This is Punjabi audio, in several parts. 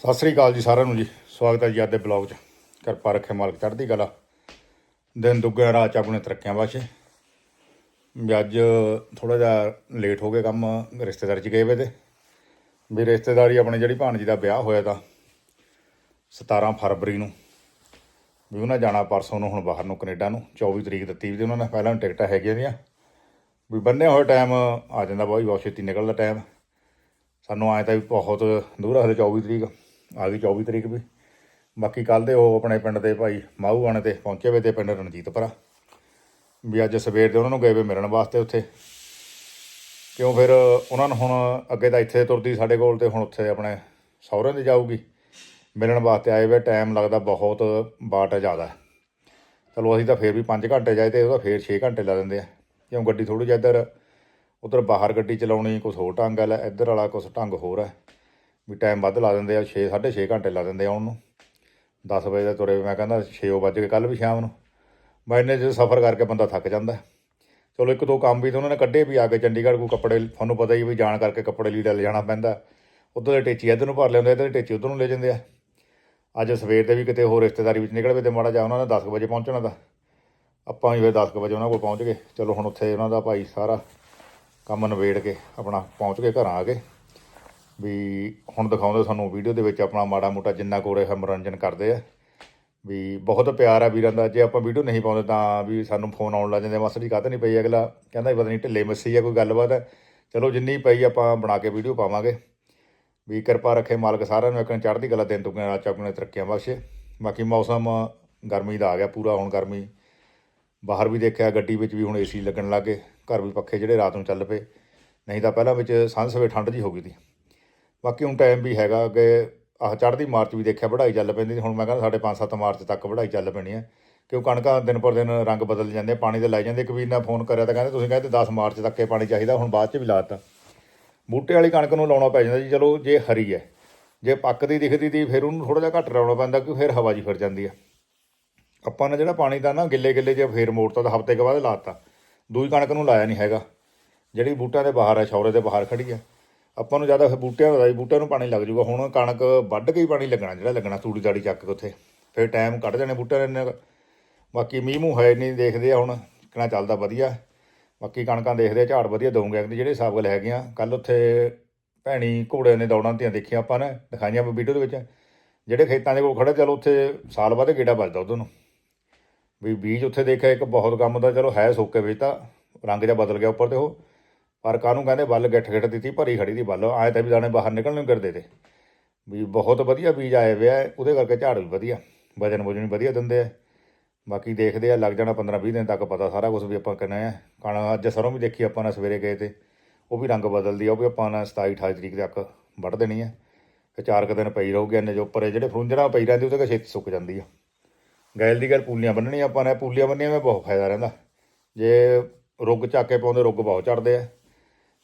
ਸਤਿ ਸ੍ਰੀ ਅਕਾਲ ਜੀ ਸਾਰਿਆਂ ਨੂੰ ਜੀ। ਸਵਾਗਤ ਹੈ ਜੀ ਅੱਜ ਦੇ ਬਲੌਗ 'ਚ। ਕਿਰਪਾ ਰੱਖੇ ਮਾਲਕ ਚੜ੍ਹਦੀ ਕਲਾ। ਦਿਨ ਦੁੱਗਿਆ, ਰਾਤ 'ਚ ਆਪਣੇ ਤਰੱਕੀਆਂ ਵਾਸਤੇ। ਵੀ ਅੱਜ ਥੋੜਾ ਜਿਹਾ ਲੇਟ ਹੋ ਗਿਆ ਕੰਮ, ਰਿਸ਼ਤੇਦਾਰੀ 'ਚ ਗਏ ਵੇ ਤੇ। ਵੀ ਰਿਸ਼ਤੇਦਾਰੀ ਆਪਣੇ ਜਿਹੜੀ ਭਾਣਜੀ ਦਾ ਵਿਆਹ ਹੋਇਆ ਤਾਂ 17 ਫਰਵਰੀ ਨੂੰ। ਵੀ ਉਹਨਾਂ ਜਾਣਾ ਪਰਸੋਂ ਨੂੰ, ਹੁਣ ਬਾਹਰ ਨੂੰ ਕੈਨੇਡਾ ਨੂੰ। 24 ਤਰੀਕ ਦਿੱਤੀ ਵੀ ਉਹਨਾਂ ਨੇ। ਪਹਿਲਾਂ ਟਿਕਟਾਂ ਹੈਗੀਆਂ ਦੀਆਂ। ਵੀ ਬੰਨੇ ਹੋਏ ਟਾਈਮ ਆ ਜਾਂਦਾ ਬਾਈ, ਬਹੁਤ ਛੇਤੀ ਨਿਕਲਦਾ ਟਾਈਮ ਸਾਨੂੰ ਆਏ ਤਾਂ ਵੀ ਬਹੁਤ ਦੂਰ ਆ ਹਲੇ 24 ਤਰੀਕ। ਆ ਗਈ 24 ਤਰੀਕ ਵੀ। ਬਾਕੀ ਕੱਲ ਦੇ ਉਹ ਆਪਣੇ ਪਿੰਡ ਦੇ ਭਾਈ ਮਾਹੂ ਆਣੇ ਤੇ ਪਹੁੰਚੇ ਵੇ ਤੇ ਪਿੰਡ ਰਣਜੀਤਪੁਰਾ ਵੀ ਅੱਜ ਸਵੇਰ ਦੇ ਉਹਨਾਂ ਨੂੰ ਗਏ ਵੇ ਮਿਲਣ ਵਾਸਤੇ ਉੱਥੇ। ਕਿਉਂ ਫਿਰ ਉਹਨਾਂ ਨੂੰ ਹੁਣ ਅੱਗੇ ਤਾਂ ਇੱਥੇ ਤੁਰਦੀ ਸਾਡੇ ਕੋਲ ਤੇ ਹੁਣ ਉੱਥੇ ਆਪਣੇ ਸਹੁਰਿਆਂ ਦੇ ਜਾਊਗੀ। ਮਿਲਣ ਵਾਸਤੇ ਆਏ ਵੇ, ਟਾਈਮ ਲੱਗਦਾ ਬਹੁਤ, ਬਾਟ ਜ਼ਿਆਦਾ। ਚਲੋ ਅਸੀਂ ਤਾਂ ਫੇਰ ਵੀ 5 ਘੰਟੇ ਜਾਏ ਤੇ ਉਹਦਾ ਫੇਰ 6 ਘੰਟੇ ਲਾ ਦਿੰਦੇ ਆ। ਕਿਉਂ ਗੱਡੀ ਥੋੜੀ ਜਿਹੀ ਇੱਧਰ, ਉਧਰ ਬਾਹਰ ਗੱਡੀ ਚਲਾਉਣੀ, ਕੁਛ ਹੋਰ ਢੰਗ ਹੈ ਇੱਧਰ ਵਾਲਾ ਕੁਛ ਢੰਗ ਹੋਰ ਹੈ ਵੀ ਟਾਈਮ ਵੱਧ ਲਾ ਦਿੰਦੇ ਆ 6 6.5 ਘੰਟੇ ਲਾ ਦਿੰਦੇ ਆ ਉਹਨੂੰ 10 ਵਜੇ ਦਾ ਤੁਰੇ ਮੈਂ ਕਹਿੰਦਾ 6 ਵੱਜ ਕੇ ਕੱਲ ਵੀ ਸ਼ਾਮ ਨੂੰ। ਮੈਂ ਇੰਨੇ ਚ ਸਫ਼ਰ ਕਰਕੇ ਬੰਦਾ ਥੱਕ ਜਾਂਦਾ ਚਲੋ ਇੱਕ ਦੋ ਕੰਮ ਵੀ ਤਾਂ ਉਹਨਾਂ ਨੇ ਕੱਢੇ ਵੀ ਆ ਕੇ ਚੰਡੀਗੜ੍ਹ ਕੋ ਕੱਪੜੇ, ਤੁਹਾਨੂੰ ਪਤਾ ਹੀ ਵੀ ਜਾਣ ਕਰਕੇ ਕੱਪੜੇ ਲੀੜਾ ਲੈ ਜਾਣਾ ਪੈਂਦਾ। ਉੱਧਰ ਦੇ ਟੇਚੀ ਇੱਧਰ ਨੂੰ ਭਰ ਲਿਆਉਂਦੇ ਇੱਧਰ ਦੇ ਟੇਚੀ ਉੱਧਰ ਨੂੰ ਲੈ ਜਾਂਦੇ ਆ। ਅੱਜ ਸਵੇਰ ਦੇ ਵੀ ਕਿਤੇ ਹੋਰ ਰਿਸ਼ਤੇਦਾਰੀ ਵਿੱਚ ਨਿਕਲ ਪਏ ਤੇ ਮਾੜਾ ਜਾ ਉਹਨਾਂ ਨੇ 10 ਵਜੇ ਪਹੁੰਚਣਾ ਤਾਂ। ਆਪਾਂ ਵੀ ਫਿਰ 10 ਕੁ ਵਜੇ ਉਹਨਾਂ ਕੋਲ ਪਹੁੰਚ ਗਏ। ਚਲੋ ਹੁਣ ਉੱਥੇ ਉਹਨਾਂ ਦਾ ਭਾਈ ਸਾਰਾ ਕੰਮ ਨਵੇੜ ਕੇ ਆਪਣਾ ਪਹੁੰਚ ਕੇ ਘਰਾਂ ਆ ਗਏ ਵੀ ਹੁਣ ਦਿਖਾਉਂਦੇ ਸਾਨੂੰ ਵੀਡੀਓ ਦੇ ਵਿੱਚ ਆਪਣਾ ਮਾੜਾ ਮੋਟਾ ਜਿੰਨਾ ਕੋੜੇ ਹੈ ਮਨੋਰੰਜਨ ਕਰਦੇ ਆ। ਵੀ ਬਹੁਤ ਪਿਆਰ ਆ ਵੀਰਾਂ ਦਾ, ਜੇ ਆਪਾਂ ਵੀਡੀਓ ਨਹੀਂ ਪਾਉਂਦੇ ਤਾਂ ਵੀ ਸਾਨੂੰ ਫੋਨ ਆਉਣ ਲੱਗ ਜਾਂਦੇ ਮਾਸਟਰ ਜੀ, ਕਾਹਤੇ ਨਹੀਂ ਪਈ ਅਗਲਾ? ਕਹਿੰਦਾ ਪਤਾ ਨਹੀਂ, ਢਿੱਲੇ ਮੱਸੀ ਆ, ਕੋਈ ਗੱਲਬਾਤ ਹੈ ਚਲੋ ਜਿੰਨੀ ਪਈ ਆਪਾਂ ਬਣਾ ਕੇ ਵੀਡੀਓ ਪਾਵਾਂਗੇ। ਵੀ ਕਿਰਪਾ ਰੱਖੇ ਮਾਲਕ ਸਾਰਿਆਂ ਨੂੰ, ਇੱਕ ਚੜ੍ਹਦੀ ਕਲਾ ਦਿਨ ਦੁਗਣੇ ਰਾਤ ਚੌਗੁਣੇ ਤਰੱਕੀਆਂ ਬਖਸ਼ੇ। ਬਾਕੀ ਮੌਸਮ, ਗਰਮੀ ਦਾ ਆ ਗਿਆ ਪੂਰਾ, ਹੁਣ ਗਰਮੀ। ਬਾਹਰ ਵੀ ਦੇਖਿਆ, ਗੱਡੀ ਵਿੱਚ ਵੀ ਹੁਣ ਏਸੀ ਲੱਗਣ ਲੱਗੇ ਘਰ ਵੀ ਪੱਖੇ ਜਿਹੜੇ ਰਾਤ ਨੂੰ ਚੱਲ ਪਏ। ਨਹੀਂ ਤਾਂ ਪਹਿਲਾਂ ਵਿੱਚ ਸਾਂਝ ਸਵੇ ਠੰਡ ਜੀ ਹੋ ਗਈ ਸੀ ਬਾਕੀ ਹੁਣ ਟਾਈਮ ਵੀ ਹੈਗਾ ਅੱਗੇ ਆਹ ਚੜ੍ਹਦੀ ਮਾਰਚ ਵੀ ਦੇਖਿਆ ਵਢਾਈ ਚੱਲ ਪੈਂਦੀ ਹੁਣ ਮੈਂ ਕਹਿੰਦਾ ਸਾਡੇ 5-7 ਮਾਰਚ ਤੱਕ ਵਢਾਈ ਚੱਲ ਪੈਣੀ ਹੈ। ਕਿਉਂ ਕਣਕਾਂ ਦਿਨ ਪਰ ਦਿਨ ਰੰਗ ਬਦਲ ਜਾਂਦੇ ਪਾਣੀ ਦੇ ਲੈ ਜਾਂਦੇ ਕਬੀਰ ਨੇ ਫੋਨ ਕਰਿਆ ਤਾਂ ਕਹਿੰਦੇ, ਤੁਸੀਂ ਕਹਿੰਦੇ 10 ਮਾਰਚ ਤੱਕ ਇਹ ਪਾਣੀ ਚਾਹੀਦਾ, ਹੁਣ ਬਾਅਦ ਚ ਵੀ ਲਾਤਾ। ਬੂਟੇ ਵਾਲੀ ਕਣਕ ਨੂੰ ਲਾਉਣਾ ਪੈ ਜਾਂਦਾ ਜੀ, ਚਲੋ ਜੇ ਹਰੀ ਹੈ, ਜੇ ਪੱਕਦੀ ਦਿਖਦੀ ਤੀ ਫਿਰ ਉਹਨੂੰ ਥੋੜਾ ਜਿਹਾ ਘੱਟ ਲਾਉਣਾ ਪੈਂਦਾ ਕਿਉਂਕਿ ਫਿਰ ਹਵਾ ਜੀ ਫਿਰ ਜਾਂਦੀ ਹੈ ਆਪਾਂ ਨੇ ਜਿਹੜਾ ਪਾਣੀ ਦਾ ਨਾ ਗਿੱਲੇ ਗਿੱਲੇ ਜੇ ਫੇਰ ਮੋੜਤਾ ਤਾਂ ਹਫ਼ਤੇ ਕੇ ਬਾਅਦ ਲਾਤਾ। ਦੂਈ ਕਣਕ ਨੂੰ ਲਾਇਆ ਨਹੀਂ ਹੈਗਾ। ਜਿਹੜੀ ਬੂਟਿਆਂ ਦੇ ਬਾਹਰ ਹੈ ਸ਼ੌਰੇ ਦੇ ਬਾਹਰ ਖੜੀ ਹੈ। ਆਪਾਂ ਨੂੰ ਜ਼ਿਆਦਾ ਬੂਟਿਆਂ ਦਾ ਹੀ ਬੂਟਿਆਂ ਨੂੰ ਪਾਣੀ ਲੱਗ ਜੂਗਾ ਹੁਣ ਕਣਕ ਵੱਢ ਕੇ ਹੀ ਪਾਣੀ ਲੱਗਣਾ, ਜਿਹੜਾ ਲੱਗਣਾ ਤੂੜੀ ਤਾੜੀ ਚੱਕ ਕੇ ਉੱਥੇ। ਫਿਰ ਟਾਈਮ ਕੱਢ ਜਾਣੇ ਬੂਟਿਆਂ ਨੇ ਇੰਨੇ ਬਾਕੀ ਮੀਂਹ ਮੂੰਹ ਹੈ ਨਹੀਂ ਦੇਖਦੇ ਆ ਹੁਣ ਕਿਹਨਾਂ ਚੱਲਦਾ ਵਧੀਆ। ਬਾਕੀ ਕਣਕਾਂ ਦੇਖਦੇ ਆ, ਝਾੜ ਵਧੀਆ ਦਊਂਗੇ। ਜਿਹੜੇ ਹਿਸਾਬ ਨਾਲ ਆ ਕੱਲ ਉੱਥੇ ਭੈਣੀ ਘੋੜੇ ਨੇ ਦੌੜਾਂ ਤੇ ਦੇਖੀਆਂ ਆਪਾਂ ਨੇ, ਦਿਖਾਈਆਂ ਵੀਡੀਓ ਦੇ ਵਿੱਚ। ਜਿਹੜੇ ਖੇਤਾਂ ਦੇ ਕੋਲ ਖੜੇ ਚਲੋ ਉੱਥੇ ਸਾਲ ਬਾਅਦ ਗੇੜਾ ਵੱਜਦਾ ਉਧਰ ਨੂੰ। ਵੀ ਬੀਜ ਉੱਥੇ ਦੇਖਿਆ, ਇੱਕ ਬਹੁਤ ਕੰਮ ਦਾ, ਚਲੋ ਹੈ ਸੋਕੇ ਵਿੱਚ ਤਾਂ, ਰੰਗ ਜਿਹਾ ਬਦਲ ਗਿਆ ਉੱਪਰ ਤੇ ਉਹ। ਪਰ ਕਾਹਨੂੰ ਕਹਿੰਦੇ ਬੱਲ ਗਿੱਠ ਗਿੱਠ ਦਿੱਤੀ, ਭਰੀ ਖੜੀ ਦੀ ਬੱਲ। ਆਏ ਤਾਂ ਵੀ ਦਾਣੇ ਬਾਹਰ ਨਿਕਲਣ ਨੂੰ ਕਰਦੇ ਤੇ। ਵੀ ਬਹੁਤ ਵਧੀਆ ਬੀਜ ਆਏ ਵੇ ਉਹਦੇ ਕਰਕੇ ਝਾੜ ਵੀ ਵਧੀਆ, ਵਜਨ ਵਜਨ ਵੀ ਵਧੀਆ ਦਿੰਦੇ ਆ। ਬਾਕੀ ਦੇਖਦੇ ਆ, ਲੱਗ ਜਾਣਾ 15 20 ਦਿਨ ਤੱਕ ਪਤਾ ਸਾਰਾ ਕੁਝ ਵੀ ਆਪਾਂ ਕਿੰਨਾ ਹੈ ਕਣ ਅੱਜ ਸਰੋਂ ਵੀ ਦੇਖੀ ਆਪਾਂ ਨੇ ਸਵੇਰੇ ਗਏ ਤੇ, ਉਹ ਵੀ ਰੰਗ ਬਦਲਦੀ ਆ, ਉਹ ਵੀ ਆਪਾਂ ਨੇ 27 28 ਤਰੀਕ ਤੱਕ ਵੱਢ ਦੇਣੀ ਹੈ ਫਿਰ ਚਾਰ ਕੁ ਦਿਨ ਪਈ ਰਹੂਗੀ ਇੰਨੇ ਜੋ ਉੱਪਰ ਜਿਹੜੇ ਫਰੁੰਜਣਾ ਪਈ ਰਹਿੰਦੀ, ਉਹਦੇ ਕਾ ਛੇਤੀ ਸੁੱਕ ਜਾਂਦੀ ਆ। ਗੈਲ ਦੀ ਗੱਲ ਪੂਲੀਆਂ ਬੰਨਣੀਆਂ ਆਪਾਂ ਨੇ, ਪੂਲੀਆਂ ਬੰਨੀਆਂ ਵਿੱਚ ਬਹੁਤ ਫਾਇਦਾ ਰਹਿੰਦਾ। ਜੇ ਰੁੱਗ ਚੱਕ ਕੇ ਪਾਉਂਦੇ, ਰੁੱਗ ਬਹੁਤ ਚੜਦੇ ਆ।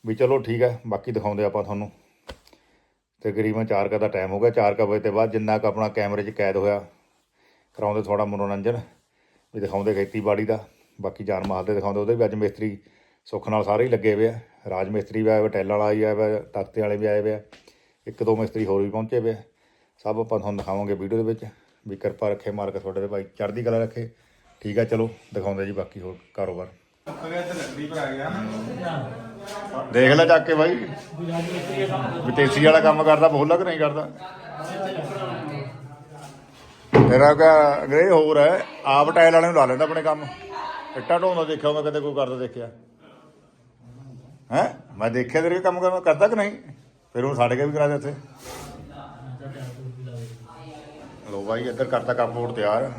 ਵੀ ਚਲੋ ਠੀਕ ਹੈ, ਬਾਕੀ ਦਿਖਾਉਂਦੇ ਆਪਾਂ ਤੁਹਾਨੂੰ। ਤਕਰੀਬਨ 4 ਕੁ ਦਾ ਟਾਈਮ ਹੋ ਗਿਆ 4 ਕੁ ਵਜੇ ਤੋਂ ਬਾਅਦ ਜਿੰਨਾ ਕੁ ਆਪਣਾ ਕੈਮਰੇ 'ਚ ਕੈਦ ਹੋਇਆ, ਕਰਾਉਂਦੇ ਥੋੜਾ ਮਨੋਰੰਜਨ, ਵੀ ਦਿਖਾਉਂਦੇ ਖੇਤੀਬਾੜੀ ਦਾ, ਬਾਕੀ ਜਾਨ ਮਾਲ ਦੇ ਦਿਖਾਉਂਦੇ, ਉਹਦੇ ਵੀ ਅੱਜ ਮਿਸਤਰੀ ਸੁੱਖ ਨਾਲ ਸਾਰੇ ਹੀ ਲੱਗੇ ਹੋਏ ਆ। ਰਾਜ ਮਿਸਤਰੀ ਵੀ ਆਇਆ ਵਾ ਟੈਲਾਂ ਵਾਲਾ ਵੀ ਆਇਆ ਵਾ ਤਖਤੇ ਵਾਲੇ ਵੀ ਆਏ ਵੇ ਆ। ਇੱਕ ਦੋ ਮਿਸਤਰੀ ਹੋਰ ਵੀ ਪਹੁੰਚੇ ਵੇ ਆ। ਸਭ ਆਪਾਂ ਤੁਹਾਨੂੰ ਦਿਖਾਵਾਂਗੇ ਵੀਡੀਓ ਦੇ ਵਿੱਚ, ਵੀ ਕਿਰਪਾ ਰੱਖੇ ਮਾਲਕ ਤੁਹਾਡੇ ਤੇ, ਭਾਈ ਚੜ੍ਹਦੀ ਕਲਾ ਰੱਖੇ। ਠੀਕ ਹੈ, ਚਲੋ ਦਿਖਾਉਂਦੇ ਜੀ ਬਾਕੀ ਹੋਰ ਕਾਰੋਬਾਰ। ਦੇਖ ਲੈ ਚੱਕ ਕੇ ਬਾਈ। ਵਿਤੇਸੀ ਵਾਲਾ ਕੰਮ ਕਰਦਾ ਬੋਲਾ ਕਿ ਨਹੀਂ ਕਰਦਾ। ਤੇਰਾ ਕਾ ਅਗਰੇ ਹੋਰ ਹੈ, ਆਪ ਟਾਇਲ ਵਾਲੇ ਨੂੰ ਲਾ ਲੈਂਦਾ ਆਪਣੇ ਕੰਮ। ਇੱਟਾਂ ਢੋਂਦਾ ਦੇਖਿਆ ਮੈਂ ਕਦੇ ਕੋਈ ਕਰਦਾ ਦੇਖਿਆ। ਹੈ? ਮੈਂ ਦੇਖਿਆ ਤੇਰੇ ਕੰਮ ਕਰਦਾ ਕਰਦਾ ਕਿ ਨਹੀਂ? ਫਿਰ ਉਹ ਸਾਡੇ ਕੇ ਵੀ ਕਰਾ ਦੇ ਉੱਥੇ। ਲੋ ਬਾਈ, ਇੱਧਰ ਕਰਤਾ ਕੰਮ ਹੋਰ ਤਿਆਰ।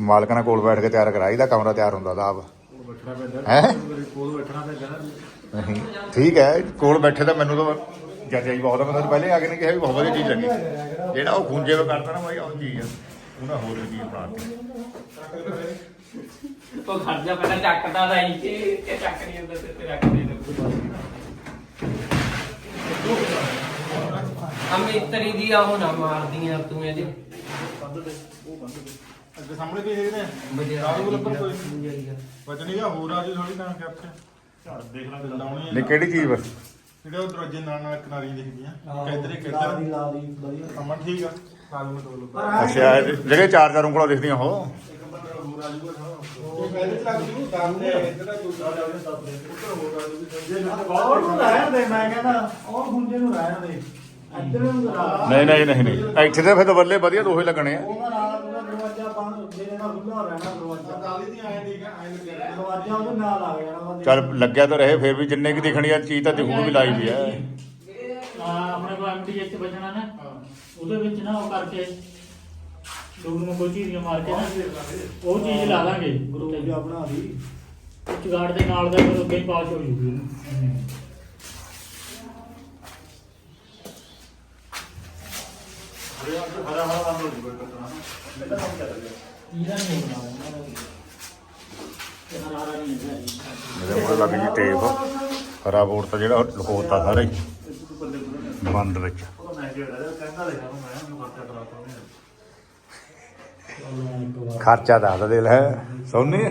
ਮਾਲਕ ਨਾਲ ਕੋਲ ਬੈਠ ਕੇ ਤਿਆਰ ਕਰਾਈਦਾ, ਕਮਰਾ ਤਿਆਰ ਹੁੰਦਾ ਦਾ ਆਪ। ਹੈ? ਕੋਲ ਬੈਠਣਾ ਪੈਂਦਾ ਨਹੀਂ ਠੀਕ ਹੈ ਕੋਲ ਬੈਠੇ ਤਾਂ ਮੈਨੂੰ ਤਾਂ ਜੱਜਿਆ ਹੀ ਬਹੁਤ ਆ ਮੈਂ ਤਾਂ ਪਹਿਲੇ ਆ ਕੇ ਨਹੀਂ ਕਿਹਾ ਵੀ ਬਹੁਤ ਵਧੀਆ ਚੀਜ਼ ਲੱਗੀ। ਜਿਹੜਾ ਉਹ ਖੁੰਝੇ ਵੇ ਕਰਦਾ ਨਾ ਬਾਈ ਉਹ ਚੀਜ਼ ਆ ਉਹਨਾਂ ਹੋਰ ਵੀ ਚੀਜ਼ ਬਣਾਤੀ ਉਹ ਖਰਚਾ ਪਹਿਲਾਂ ਚੱਕਦਾ ਦਾ ਹੀ ਕਿ ਇਹ ਚੱਕ ਨਹੀਂ ਹੁੰਦਾ ਤੇ ਰੱਖ ਦੇ ਅਮਿਤਰੀ ਦੀ ਆ ਉਹ ਨਾ ਮਾਰਦੀਆਂ ਤੂੰ ਇਹਦੇ। ਅੱਗੇ ਸਾਹਮਣੇ ਕੀ ਹੈਗੇ ਨੇ ਬਜੇ ਰਾਜੂ ਲੱਭਣ ਕੋਈ? ਵਜਣੀ ਜਾਂ ਹੋਰ ਆ ਜੀ ਥੋੜੀ ਨਾ ਕਿ ਆਪੇ ਝੜ ਦੇਖ ਲੈ ਲਾਉਣੀ ਨਹੀਂ ਕਿਹੜੀ ਚੀਜ਼ ਬਸ? ਜਿਹੜੇ ਉਹ ਦਰਵਾਜ਼ੇ ਨਾਲ ਨਾਲ ਕਿਨਾਰੀਆਂ ਦਿਖਦੀਆਂ। ਆਹੋ, ਕਿੱਧਰੇ ਲਾ ਦੀ ਕਿੱਧਰ ਲਾ ਦੀ ਵਧੀਆ। ਅਮਨ ਠੀਕ ਆ? ਨਾਲ ਨੂੰ ਤੋਲ ਪਰ ਆਹ ਅੱਛਾ ਇਹ ਜਿਹੜੇ ਚਾਰ ਚਾਰ ਉਂਗਲਾਂ ਦਿਖਦੀਆਂ ਉਹ? ਇੱਕ ਬੰਦਾ ਹੋਰ ਆ ਜੂਗਾ ਇਹ ਪਹਿਲੇ ਲੱਗ ਜੂ ਸਾਹਮਣੇ ਇੱਧਰ ਦਾ ਕੋਈ ਆ ਜਾਵੇ ਸਭ ਦੇ ਉੱਪਰ ਹੋਰ ਆ ਜੂਗੀ ਉਹ ਨੂੰ ਰਹਿਣ ਦੇ ਮੈਂ ਕਹਿੰਦਾ ਉਹ ਹੁੰਦੇ ਨੂੰ ਰਹਿਣ ਦੇ। ਇੱਧਰ ਨੂੰ ਲਾ ਨਹੀਂ ਨਹੀਂ ਨਹੀਂ। ਨਹੀਂ ਇੱਥੇ ਤੇ ਫਿਰ ਬੱਲੇ ਵਧੀਆ ਦੋਹੇ ਲੱਗਣੇ ਆ। ਉਹਦਾ ਨਾਲ ਉਹਦਾ ਦਰਵਾਜ਼ਾ ਬੰਦ ਮੇਰੇ ਨਾਲ ਖੁੱਲਾ ਰਹਿਣਾ ਦਰਵਾਜ਼ਾ। ਕਾਲੀ ਦੀ ਆਏ ਠੀਕ ਆ ਆਏ ਲੱਗਿਆ ਦਰਵਾਜ਼ਾ ਉਹਦੇ ਨਾਲ ਆ ਜਾਣਾ ਉਹਦੇ ਚੱਲ ਲੱਗਿਆ ਤਾਂ ਰਹੇ ਫਿਰ ਵੀ ਜਿੰਨੇ ਕੀ ਦਿਖਣੀ ਆ ਚੀਜ਼ ਤਾਂ ਦਿਖੂ ਵੀ ਲਾਈ ਵੀ ਆ ਆਪਣੇ ਕੋਲ ਐਮਡੀਐਚ ਬਚਣਾ ਨਾ ਉਹਦੇ ਵਿੱਚ ਨਾ ਉਹ ਕਰਕੇ ਦੂਰ ਨੂੰ ਕੋਈ ਚੀਜ਼ ਮਾਰ ਕੇ ਨਾ ਉਹ ਚੀਜ਼ ਲਾ ਦਾਂਗੇ ਗੁਰੂ ਦਰਵਾਜ਼ਾ ਬਣਾ ਦੀ ਚਗਾੜ ਦੇ ਨਾਲ ਦਾ ਫਿਰ ਅੱਗੇ ਹੀ ਪਾਸ ਹੋ ਜੂਗੀ। ਹਰਾ ਹਰਾ ਬੰਦ ਹੋ ਜੂਗਾ ਕੱਟਣਾ ਪਹਿਲਾਂ ਕੰਮ ਕਰ ਲਿਆ ਇਹਦਾ ਨਹੀਂ ਬਣਾਉਣਾ ਇਹ ਹਰਾਰਾ ਨਹੀਂ ਹੈ ਜੀ ਮੇਰੇ ਕੋਲ ਲੱਗ ਗਈ ਟੇਪ ਹਰਾ ਬੋਰਡ ਤਾਂ ਜਿਹੜਾ ਲਕੋਤਾ ਸਾਰਾ ਹੀ। ਬੰਦ ਵਿੱਚ। ਉਹ ਮੈਂ ਜਿਹੜਾ ਕਹਿੰਦਾ ਦੇਖਾ ਮੈਂ ਉਹਨੂੰ ਖਰਚਾ ਕਰਾਤਾ ਉਹਨੇ ਖਰਚਾ ਦੱਸਦਾ ਦੇ ਲੈ। ਸੋਨੀ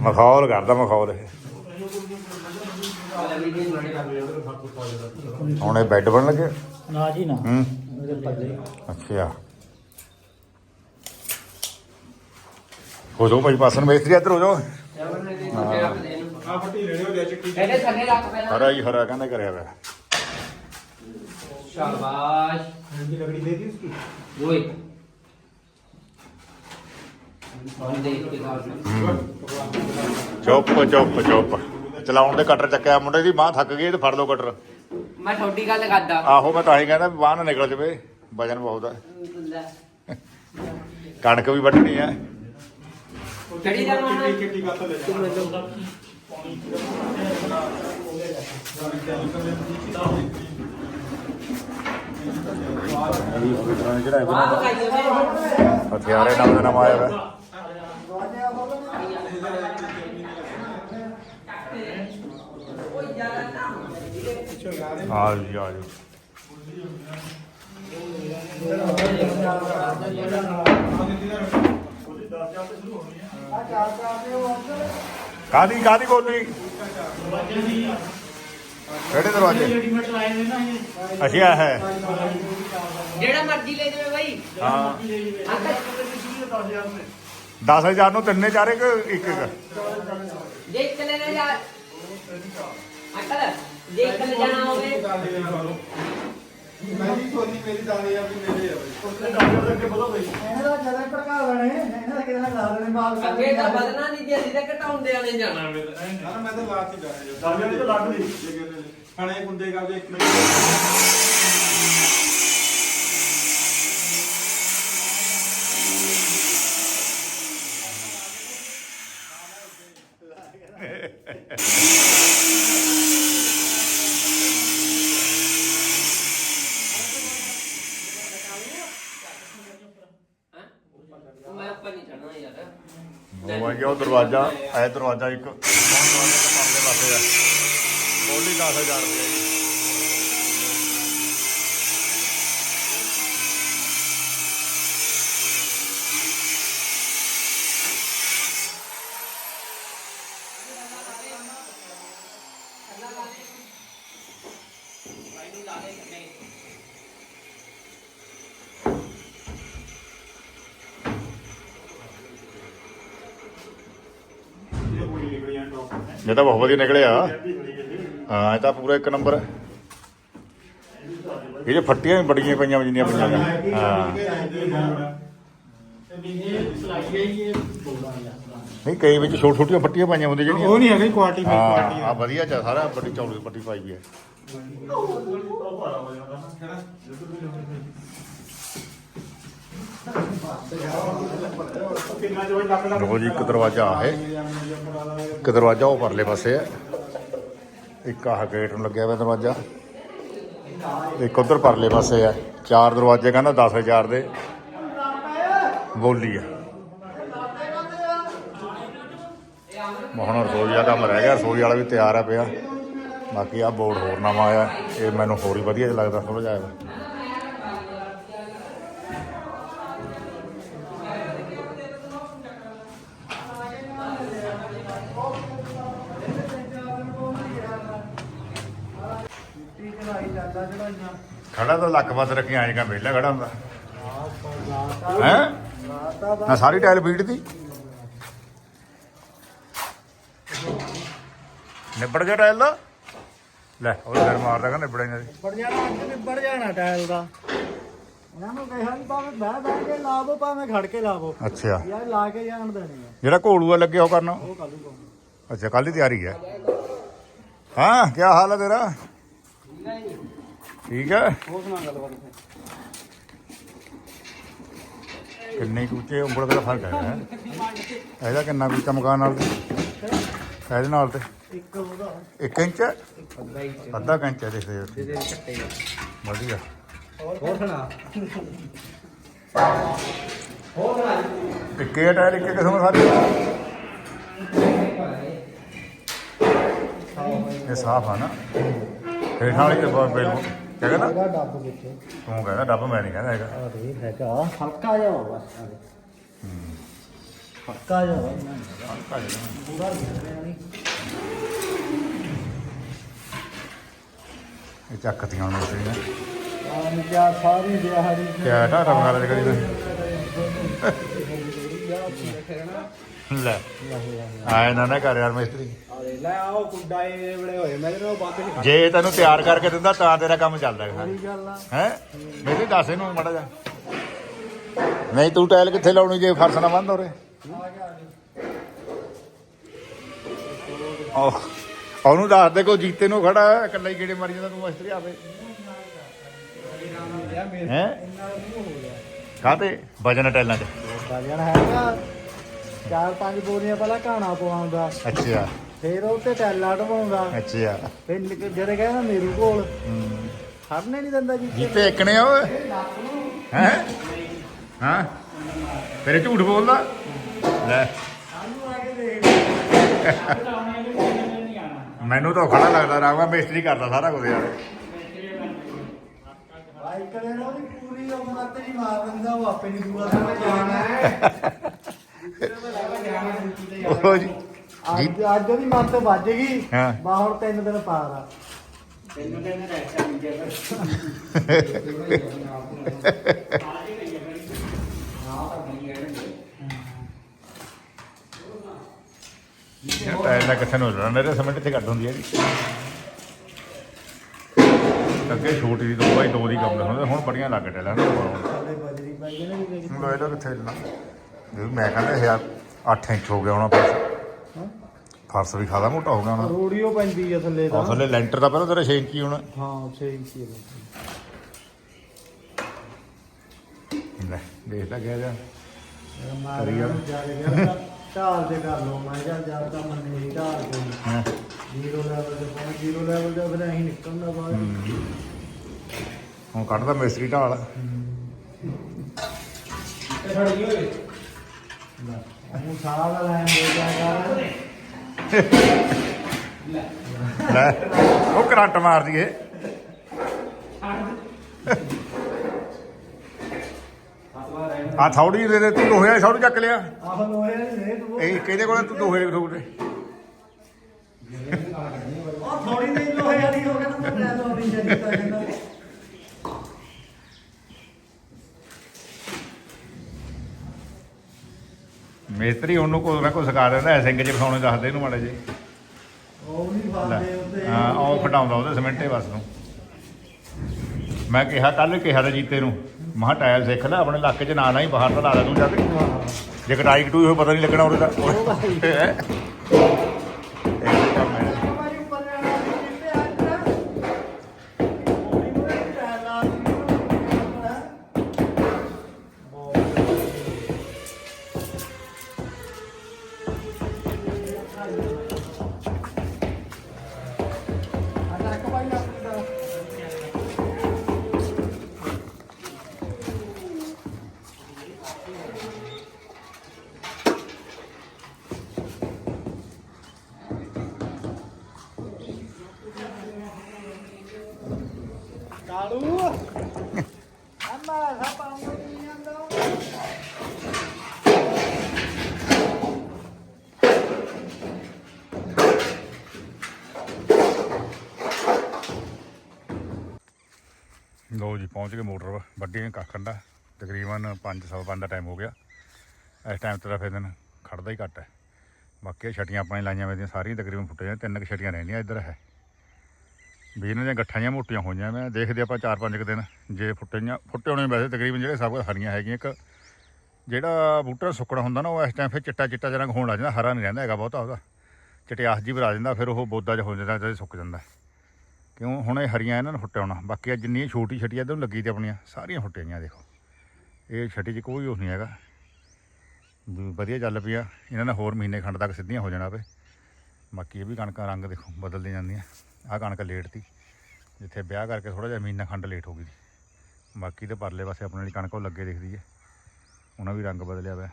ਮਖੌਲ ਕਰਦਾ ਮਖੌਲ ਇਹ। ਹੁਣ ਇਹ ਬੈੱਡ ਬਣ ਲੱਗੇ? ਨਾ ਜੀ ਨਾ। ਹੂੰ। ਪੱਲੇ ਅੱਛਾ। ਹੋ ਜਾਓ ਭਾਈ ਪਾਸਨ ਮੇਸਤਰੀ ਇੱਧਰ ਹੋ ਜਾਓ। ਆ ਫੱਟੀ ਲੈਣੀ ਹੋ ਗਿਆ ਚੱਕੀ ਇਹਦੇ ਥੱਲੇ ਰੱਖ ਪਹਿਲਾਂ। ਹਰਾ ਹੀ ਹਰਾ ਕਹਿੰਦਾ ਕਰਿਆ ਹੋਇਆ ਸ਼ਾਬਾਸ਼। ਇਹਦੀ ਲਕੜੀ ਦੇ ਦੀ ਉਸकी ਓਏ। ਚੁੱਪ ਚੁੱਪ ਚੁੱਪ। ਚਲਾਉਣ ਦੇ ਕਟਰ ਚੱਕਿਆ ਮੁੰਡੇ ਦੀ ਬਾਹ ਥੱਕ ਗਈ ਤੇ ਫੜ ਲਓ ਕਟਰ। ਮੈਂ ਤੁਹਾਡੀ ਗੱਲ ਕਰਦਾ। ਆਹੋ ਮੈਂ ਤਾਂ ਹੀ ਕਹਿੰਦਾ ਵੀ ਨਾ ਨਿਕਲ ਜਵੇ ਵਜਨ ਬਹੁਤ ਆ। ਲੈ। ਕਣਕ ਵੀ ਵੱਢਣੀ ਆ। ਚੜੀ ਜਾ ਮਾਣਾ ਕਿੱਟੀ ਕਿੱਟੀ ਕੱਟ ਲੈ ਜਾ ਵਾਹ ਬਕਾਈ ਵੇ ਹਥਿਆਰੇ ਨਾਲ ਦਾ ਨਾਮ ਆਇਆ ਹੋਇਆ ਆ ਜੀ ਆ ਜੀ ਕਾਦੀ ਕਾਦੀ ਕੋਲੀ ਕਿਹੜੇ ਦਰਵਾਜ਼ੇ? ਅੱਛਾ ਹੈ। ਜਿਹੜਾ ਮਰਜ਼ੀ ਲੈ ਜਾਵੇ ਬਾਈ। ਹਾਂ। ਅੰਕਲ 10000 ਨੂੰ ਤਿੰਨੇ ਚਾਰੇ ਕਿ ਇੱਕ ਇੱਕ? ਇੱਕ ਲੈਣਾ ਜਾ ਅੰਕਲ ਜੇ ਇੱਕ ਲੈ ਜਾਣਾ ਹੋਵੇ। ਮੈਂ ਵੀ ਸੋਨੀ ਮੇਰੀ ਦਾਣੇ ਆ ਵੀ ਮੇਰੇ ਆ ਬਈ। ਇਹਨਾਂ ਦਾ ਜ਼ਿਆਦਾ ਭੜਕਾ ਦੇਣੇ ਇਹਨਾਂ ਦਾ ਕਿਹਦਾ ਲਾ ਦੇਣੇ ਮਾਲ ਅੱਗੇ ਤਾਂ ਬਦਨਾ ਨਹੀਂ ਤੇ ਅਸੀਂ ਤਾਂ ਘਟਾਉਂਦੇ ਆਣੇ ਜਾਣਾ ਮੈਂ ਨਾ ਮੈਂ ਤਾਂ ਲਾ ਕੇ ਜਾਣਾ ਦਾਣੇ ਤੇ ਲੱਗ ਨਹੀਂ। ਖਾਣੇ ਕੁੰਡੇ ਕਰਦੇ ਇੱਕ ਮਿੰਟ ਮੈਂ ਉੱਪਰ ਨਹੀਂ ਚੜਨਾ ਯਾਰ ਉਹ ਆ ਗਿਆ ਉਹ ਦਰਵਾਜ਼ਾ ਇਹ ਦਰਵਾਜ਼ਾ ਇੱਕ ਹੁਣ ਪਾਸੇ ਆ ਬੋਲੀ 10000 ਰੁਪਏ। ਦੀ ਇਹ ਤਾਂ ਬਹੁਤ ਵਧੀਆ ਨਿਕਲਿਆ। ਹਾਂ ਇਹ ਤਾਂ ਪੂਰਾ ਇੱਕ ਨੰਬਰ ਹੈ। ਇਹ ਜੇ ਫੱਟੀਆਂ ਵੀ ਬੜੀਆਂ ਪਈਆਂ ਜਿੰਨੀਆਂ ਪਈਆਂ ਨੇ। ਹਾਂ। ਨਹੀਂ ਕਈ ਵਿੱਚ ਛੋਟ ਛੋਟੀਆਂ ਫੱਟੀਆਂ ਪਾਈਆਂ ਹੁੰਦੀਆਂ ਜਿਹੜੀਆਂ। ਉਹ ਨਹੀਂ ਹੈਗੀ ਕੁਆਲਿਟੀ ਮੈਂ ਹਾਂ ਕੁਆਲਿਟੀ ਆ। ਵਧੀਆ ਚ ਸਾਰਾ ਵੱਡੀ ਚੌੜੀ ਪੱਟੀ ਪਾਈ ਵੀ ਹੈ। ਲੋ ਜੀ, ਇੱਕ ਦਰਵਾਜ਼ਾ ਆ ਹੈ ਇੱਕ ਦਰਵਾਜ਼ਾ ਉਹ ਪਰਲੇ ਪਾਸੇ ਹੈ। ਇੱਕ ਆਹ ਗੇਟ ਨੂੰ ਲੱਗਿਆ ਹੋਇਆ ਦਰਵਾਜ਼ਾ। ਇੱਕ ਉਧਰ ਪਰਲੇ ਪਾਸੇ ਹੈ। ਚਾਰ ਦਰਵਾਜ਼ੇ ਕਹਿੰਦਾ 10000 ਦੇ। ਬੋਲੀ ਹੈ ਹੁਣ ਰਸੋਈ ਦਾ ਕੰਮ ਰਹਿ ਗਿਆ। ਰਸੋਈ ਵਾਲਾ ਵੀ ਤਿਆਰ ਹੈ ਪਿਆ। ਬਾਕੀ ਆ ਬੋਰਡ ਹੋਰ ਨਵਾਂ ਆਇਆ। ਇਹ ਮੈਨੂੰ ਹੋਰ ਹੀ ਵਧੀਆ ਲੱਗਦਾ ਥੋੜਾ ਜਿਹਾ ਆਹੀ ਚੱਲਦਾ ਚੜਾਈਆਂ ਖੜਾ ਤਾਂ ਲੱਕ ਵੱਧ ਰੱਖੀ ਆਏਗਾ ਵਿਹਲਾ ਖੜਾ ਹੁੰਦਾ। ਹੈ? ਨਾ ਸਾਰੀ ਟਾਇਲ ਬੀਟ ਦੀ ਨਿਬੜ ਗਿਆ ਟਾਇਲ ਦਾ? ਲੈ ਉਹ ਸਿਰ ਮਾਰਦਾ ਕਹਿੰਦਾ ਨਿਬੜਿਆ ਨਹੀਂ ਨਿਬੜ ਜਾਣਾ ਅੱਜ ਨਿਬੜ ਜਾਣਾ ਟਾਇਲ ਦਾ। ਇਹਨਾਂ ਨੂੰ ਕਿਹਾ ਵੀ ਭਾਵੇਂ ਬਹਿ ਬਹਿ ਕੇ ਲਾਵੋ ਭਾਵੇਂ ਖੜ ਕੇ ਲਾਵੋ ਅੱਛਾ। ਯਾਰ ਲਾ ਕੇ ਜਾਣ ਦੇਣੀ ਆ। ਜਿਹੜਾ ਘੋੜੂਆ ਲੱਗੇ ਉਹ ਕਰਨਾ। ਉਹ ਕੱਲ ਨੂੰ ਅੱਛਾ ਕੱਲ ਦੀ ਤਿਆਰੀ ਹੈ ਹਾਂ ਕੀ ਹਾਲ ਹੈ ਤੇਰਾ? ਠੀਕ ਹੈ ਹੋਰ ਸੁਣਾ ਗੱਲਬਾਤ ਕਿੰਨੇ ਕੁ ਉੱਚੇ ਉਂਗਲ ਦਾ ਫ਼ਰਕ ਹੈਂ? ਇਹਦਾ ਕਿੰਨਾ ਕੁ ਉੱਚਾ ਮਕਾਨ ਨਾਲ? ਇਹਦੇ ਨਾਲ ਤੇ? ਇੱਕ ਉਹਦਾ 1 ਇੰਚ ਹੈ? ਅੱਧਾ ਇੰਚ ਹੈ ਦੇਖਦੇ ਹੋ ਵਧੀਆ। ਹੋਰ ਸੁਣਾ। ਇੱਕੇ ਆ ਟਾਇਰ ਇੱਕੇ ਕਿਸਮ ਸਾਰੇ? ਇਹ ਸਾਫ਼ ਆ ਨਾ। ਹੇਠਾਂ ਵਾਲੀ ਤੇ ਬਿਲਕੁਲ। ਕਿਆ ਕਹਿੰਦਾ? ਹੈਗਾ ਡੱਬ ਵਿੱਚ। ਤੂੰ ਕਹਿੰਦਾ ਡੱਬ ਮੈਂ ਨਹੀਂ ਕਹਿੰਦਾ ਹੈਗਾ। ਅਰੇ ਹੈਗਾ। ਹਲਕਾ ਜਿਹਾ ਦੇਖ। ਹਲਕਾ ਜਿਹਾ ਵਾ ਇੰਨਾ ਨੀ ਹੈਗਾ। ਪੂਰਾ ਨਹੀਂ। ਇਹ ਚੱਕਤੀਆਂ ਹੁਣ ਮਸਰੀ ਨੇ ਆਹ ਨਿਕਿਆ ਸਾਰੀ ਦਿਹਾੜੀ ਕਿਆ ਢਾਟਾ ਮੰਗਾ ਲੈ। ਕਰੀ ਲੈ ਆਏ ਨਾ ਨਾ ਕਰ ਯਾਰ ਮਿਸਤਰੀ। ਲੈ ਆਓ ਕੁੱਡਾ ਇਹ ਬੜੇ ਹੋਏ ਮੇਰੇ ਨਾਲ ਵੱਧ ਨਹੀਂ ਜੇ ਤੈਨੂੰ ਤਿਆਰ ਕਰਕੇ ਦਿੰਦਾ ਤਾਂ ਤੇਰਾ ਕੰਮ ਚੱਲਦਾ ਹੈ। ਸਾਰੀ ਗੱਲ ਆ। ਹੈ? ਮੇਰੇ ਦੱਸ ਇਹਨੂੰ ਮੜਾ ਜਾ ਨਹੀਂ ਤੂੰ ਟਾਇਲ ਕਿੱਥੇ ਲਾਉਣੀ ਜੇ ਫਰਸ਼ ਨਾ ਬੰਦ ਹੋ ਰੇ ਉਹ ਉਹਨੂੰ ਦੱਸ ਦੇ ਕੋ ਜੀਤੇ ਨੂੰ ਖੜਾ ਹੈ, ਇਕੱਲਾ ਹੀ ਗੇੜੇ ਮਾਰੀ ਜਾਂਦਾ ਤੂੰ ਮਿਸਤਰੀ ਆਵੇ ਹੈ? ਕਾਤੇ ਵਜਨ ਟੈਲਾਂ ਚ। ਹੈਗਾ। ਚਾਰ ਪੰਜ ਬੋਰੀਆਂ ਪਹਿਲਾਂ ਘਾਣਾ ਪਵਾਉਂਦਾ। ਅੱਛਾ। ਫੇਰ ਉਹ ਤੇ ਟੈਲਾ ਢਵਾਉਂਦਾ ਅੱਛਾ। ਫੇਰ ਨਿਕ- ਜਿਹੜੇ ਕਹਿੰਦਾ ਮੇਰੂ ਕੋਲ ਹੂੰ। ਖੜਨੇ ਨਹੀਂ ਦਿੰਦਾ ਜੀ। ਜੀਤੇ ਇੱਕਣੇ ਆ ਓਏ। ਹੈ? ਹਾਂ? ਤੇਰੇ ਝੂਠ ਬੋਲਦਾ? ਲੈ। ਮੈਨੂੰ ਤਾਂ ਖੜਾ ਲੱਗਦਾ ਰਾਵਾ ਮਿਸਤਰੀ ਕਰਦਾ ਸਾਰਾ ਕੁਝ ਯਾਰ। ਬਾਈਕ ਨੇ ਨਾ ਉਹਦੀ ਪੂਰੀ ਉਮਰ ਤੇ ਨਹੀਂ ਮਾਰ ਦਿੰਦਾ ਉਹ ਆਪੇ ਨਹੀਂ ਦੂਆ ਸਮਝ ਜਾਣਾ। ਉਹ ਜੀ। ਜੀ। ਅੱਜ ਅੱਜ ਉਹਦੀ ਮੱਤ ਵੱਜ ਗਈ। ਹਾਂ। ਬਾ ਹੁਣ ਤਿੰਨ ਦਿਨ ਪਾਰ ਆ। ਟਾਇਰ ਦਾ ਕਿੱਥੇ ਨੂੰ ਲੈਣਾ ਮੇਰੇ ਸਮੇਂ ਤੇ ਕੱਢ ਹੁੰਦੀ ਹੈ ਜੀ। ਅੱਗੇ ਛੋਟੀ ਦੀ ਦੋ ਬਾਈ ਦੋ ਦੀ ਕੰਮ ਹੁੰਦੇ ਹੁਣ ਬੜੀਆਂ ਲੱਗ ਟੈਲਾਂ ਨੇ ਸਾਡੇ ਬਜਰੀ ਨੇ। ਵੀ ਹੁਣ ਇਹਦਾ ਕਿੱਥੇ ਲੈਣਾ ਮੈਂ ਕਹਿੰਦਾ ਯਾਰ 8 ਇੰਚ ਹੋ ਗਿਆ ਹੋਣਾ ਹਾਂ। ਫਰਸ਼ ਵੀ ਖਾਦਾ ਮੋਟਾ ਹੋ ਗਿਆ ਹੋਣਾ। ਰੋੜੀਓ ਪੈਂਦੀ ਆ ਥੱਲੇ ਉਹ ਥੱਲੇ ਲੈਂਟਰ ਦਾ ਪਹਿਲਾਂ ਤੇਰਾ 6 ਇੰਚ ਹੀ ਹੋਣਾ ਹਾਂ ਸਹੀ ਸੀ ਲੈ ਦੇਖ ਲੈ ਗਿਆ ਜਾ ਮਾਰ। ਜਾ ਰਿਹਾ ਢਾਲ ਤੇ ਕਰ ਲਓ। ਮੈਂ ਕਿਹਾ ਜਦ ਤਾਂ ਮੰਨੇ ਨਹੀਂ ਢਾਲ ਤੇ। ਹਾਂ। ਜ਼ੀਰੋ ਲੈਵਲ ਤੇ ਪਹੁੰਚ ਜ਼ੀਰੋ ਲੈਵਲ ਤੇ ਫਿਰ ਅਸੀਂ ਨਿਕਲਣਾ ਬਾਅਦ। ਹੁਣ ਕੱਢਦਾ ਮਿਸਤਰੀ ਢਾਲ। ਉਹ ਸਾਰਾ ਲਾਈਨ ਦੇ ਜਾ ਕਰ ਲੈ, ਉਹ ਕਰੰਟ ਮਾਰ ਦਈਏ। ਆ ਥੌੜੀ ਦੇ ਦੇ, ਤੂੰ ਲੋਹਿਆ ਸੌੜ ਚੱਕ ਲਿਆ। ਆਹ ਲੋਹੇ ਨੇ ਤੂੰ ਇਹ ਕਿਹਦੇ ਕੋਲ ਤੂੰ ਲੋਹੇ ਠੋਕ ਦੇ ਉਹ ਥੋੜੀ ਜਿਹੀ ਲੋਹੇ ਵਾਲੀ ਹੋ ਗਿਆ ਤਾਂ ਮੈਂ ਲਾਉਣੀ ਚਾਹੀਦੀ ਤਾਂ ਕਹਿੰਦਾ ਮਿਸਤਰੀ ਉਹਨੂੰ ਕੋਈ ਨਾ ਕੋਈ ਸਿਖਾ ਦਿੰਦਾ ਐ ਸਿੰਘ ਚ ਫਸਾਉਣੇ ਦੱਸਦੇ ਇਹਨੂੰ ਮਾੜੇ ਜੇ ਉਹ ਨਹੀਂ ਫਾਦੇ ਉੱਤੇ ਹਾਂ। ਉਹ ਫਟਾਉਂਦਾ ਉਹਦੇ ਸਿਮੈਂਟੇ ਬਸ ਨੂੰ। ਮੈਂ ਕਿਹਾ ਕੱਲ ਕਿਹਾ ਤਾਂ ਜੀਤੇ ਨੂੰ ਮਹਾ ਟਾਇਲ ਸਿੱਖ ਲੈ ਆਪਣੇ ਇਲਾਕੇ 'ਚ ਨਾ ਨਾ ਹੀ ਬਾਹਰ ਤਾਂ ਲਾ ਲੈ ਤੂੰ ਜਾ ਕੇ। ਜੇ ਕਟਾਈ ਕਟੂਈ ਹੋਈ ਪਤਾ ਨਹੀਂ ਲੱਗਣਾ ਉਹਦੇ ਦਾ। ਹੈਂ? ਇਹ ਕੰਮ ਹੈ। ਜੀ, ਪਹੁੰਚ ਗਏ ਮੋਟਰ ਵੱਡੀ ਦਾ ਤਕਰੀਬਨ 5:30 ਦਾ ਟਾਈਮ ਹੋ ਗਿਆ। ਇਸ ਟਾਈਮ ਤੇ ਤਾਂ ਫਿਰ ਦਿਨ ਖੜਦਾ ਹੀ ਘੱਟ ਹੈ। ਬਾਕੀ ਇਹ ਛਟੀਆਂ ਆਪਣੇ ਲਾਈਆਂ ਵੇ ਸਾਰੀਆਂ ਤਕਰੀਬਨ ਫੁੱਟ ਜਾਂ ਤਿੰਨ ਕੁ ਛਟੀਆਂ ਰਹਿੰਦੀਆਂ ਇੱਧਰ ਹੈ। ਵੀ ਇਹਨਾਂ ਦੀਆਂ ਗੱਠਾਂ ਜਿਹੀਆਂ ਮੋਟੀਆਂ ਹੋਈਆਂ ਮੈਂ। ਦੇਖਦੇ ਆਪਾਂ 4-5 ਕੁ ਦਿਨ ਜੇ ਫੁੱਟੇ ਫੁੱਟੇ ਹੋਣੇ ਵੈਸੇ ਤਕਰੀਬਨ ਜਿਹੜੇ ਸਭ ਕੁਝ ਹਰੀਆਂ ਹੈਗੀਆਂ। ਇੱਕ ਜਿਹੜਾ ਬੂਟਾ ਸੁੱਕਣਾ ਹੁੰਦਾ ਨਾ, ਉਹ ਇਸ ਟਾਈਮ ਫਿਰ ਚਿੱਟਾ ਚਿੱਟਾ ਜਿਹਾ ਰੰਗ ਹੋਣ ਲੱਗ ਜਾਂਦਾ। ਹਰਾ ਨਹੀਂ ਰਹਿੰਦਾ ਹੈਗਾ ਬਹੁਤਾ ਉਹਦਾ। ਚਟਿਆਸ ਜੀ ਭਰਾ ਜਾਂਦਾ ਫਿਰ ਉਹ ਬੋਦਾ ਜਿਹਾ ਹੋ ਜਾਂਦਾ, ਜਦ ਸੁੱਕ ਜਾਂਦਾ। ਕਿਉਂ? ਹੁਣ ਇਹ ਹਰੀਆਂ ਇਹਨਾਂ ਨੂੰ ਫੁੱਟਿਆ ਹੋਣਾ। ਬਾਕੀ ਆ ਜਿੰਨੀਆਂ ਛੋਟੀ ਛਟੀਆਂ ਇੱਧਰ ਨੂੰ ਲੱਗੀ ਤੇ ਆਪਣੀਆਂ, ਸਾਰੀਆਂ ਫੁੱਟੀਆਂ ਗਈਆਂ ਦੇਖੋ। ਇਹ ਛਟੀ 'ਚ ਕੋਈ ਉਹ ਨਹੀਂ ਹੈਗਾ। ਵਧੀਆ ਚੱਲ ਪਿਆ ਇਹਨਾਂ ਨੇ ਹੋਰ ਮਹੀਨੇ ਖੰਡ ਤੱਕ ਸਿੱਧੀਆਂ ਹੋ ਜਾਣਾ ਵੇ ਬਾਕੀ ਇਹ ਵੀ ਕਣਕਾਂ ਰੰਗ ਦੇਖੋ, ਬਦਲਦੀਆਂ ਜਾਂਦੀਆਂ। ਆਹ ਕਣਕ ਲੇਟ ਤੀ। ਜਿੱਥੇ ਵਿਆਹ ਕਰਕੇ ਥੋੜਾ ਜਿਹਾ ਮਹੀਨਾ ਖੰਡ ਲੇਟ ਹੋ ਗਈ ਸੀ। ਬਾਕੀ ਤੇ ਪਰਲੇ ਪਾਸੇ ਆਪਣੇ ਵਾਲੀ ਕਣਕ ਉਹ ਲੱਗੇ ਦਿਖਦੀ ਹੈ ਉਹਨਾਂ ਵੀ ਰੰਗ ਬਦਲਿਆ ਹੋਇਆ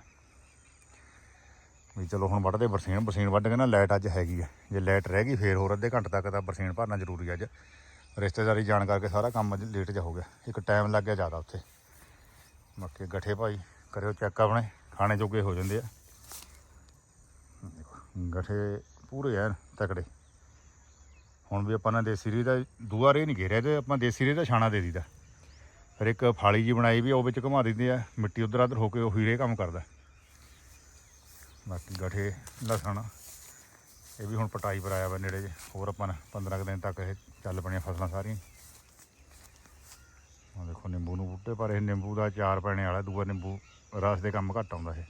ਵੀ ਚਲੋ ਹੁਣ ਵੱਢਦੇ ਬਰਸੀਨ ਬਰਸੀਨ ਵੱਢ ਕੇ ਨਾ ਲਾਈਟ ਅੱਜ ਹੈਗੀ ਆ। ਜੇ ਲਾਈਟ ਰਹਿ ਗਈ ਫੇਰ ਹੋਰ ਅੱਧੇ ਘੰਟੇ ਤੱਕ ਤਾਂ ਬਰਸੀਨ ਭਰਨਾ ਜ਼ਰੂਰੀ ਆ ਅੱਜ। ਰਿਸ਼ਤੇਦਾਰੀ ਜਾਣ ਕਰਕੇ ਸਾਰਾ ਕੰਮ ਅੱਜ ਲੇਟ ਜਾ ਹੋ ਗਿਆ। ਇੱਕ ਟਾਈਮ ਲੱਗ ਗਿਆ ਜ਼ਿਆਦਾ ਉੱਥੇ। ਬਾਕੀ ਗੱਠੇ ਭਾਈ ਕਰਿਓ ਚੈੱਕ ਆਪਣੇ। ਖਾਣੇ ਜੋਗੇ ਹੋ ਜਾਂਦੇ ਆ। ਦੇਖੋ, ਗੱਠੇ ਪੂਰੇ ਐਨ ਤਕੜੇ। ਹੁਣ ਵੀ ਆਪਾਂ ਨੇ ਦੇਸੀ ਰੀ ਦਾ ਦੂਆ ਰੇ ਨਹੀਂ ਘੇਰਿਆ ਤੇ ਆਪਾਂ ਦੇਸੀ ਰੇ ਦਾ ਛਾਣਾ ਦੇ ਦਿੱਤਾ। ਫਿਰ ਇੱਕ ਫਾਲੀ ਜੀ ਬਣਾਈ ਵੀ ਉਹ ਵਿੱਚ ਘੁਮਾ ਦਿੰਦੇ ਆ। ਮਿੱਟੀ ਉਧਰ ਉਧਰ ਹੋ ਕੇ ਉਹੀ ਰੇ ਕੰਮ ਕਰਦਾ। ਬਾਕੀ ਗਠੇ, ਲਸਣ, ਇਹ ਵੀ ਹੁਣ ਪਟਾਈ ਪਰ ਆਇਆ ਵਾ ਨੇੜੇ ਜੇ। ਹੋਰ ਆਪਾਂ ਨੇ 15 ਕੁ ਦਿਨ ਤੱਕ ਇਹ ਚੱਲ ਪਣੀਆਂ ਫਸਲਾਂ ਸਾਰੀਆਂ। ਆ ਦੇਖੋ ਨਿੰਬੂ ਨੂੰ ਬੂਟੇ ਪਰ, ਇਹ ਨਿੰਬੂ ਦਾ ਚਾਰ ਪੈਣੇ ਵਾਲਾ, ਦੂਆ ਨਿੰਬੂ ਰਸ ਦੇ ਕੰਮ ਘੱਟ ਆਉਂਦਾ ਇਹ।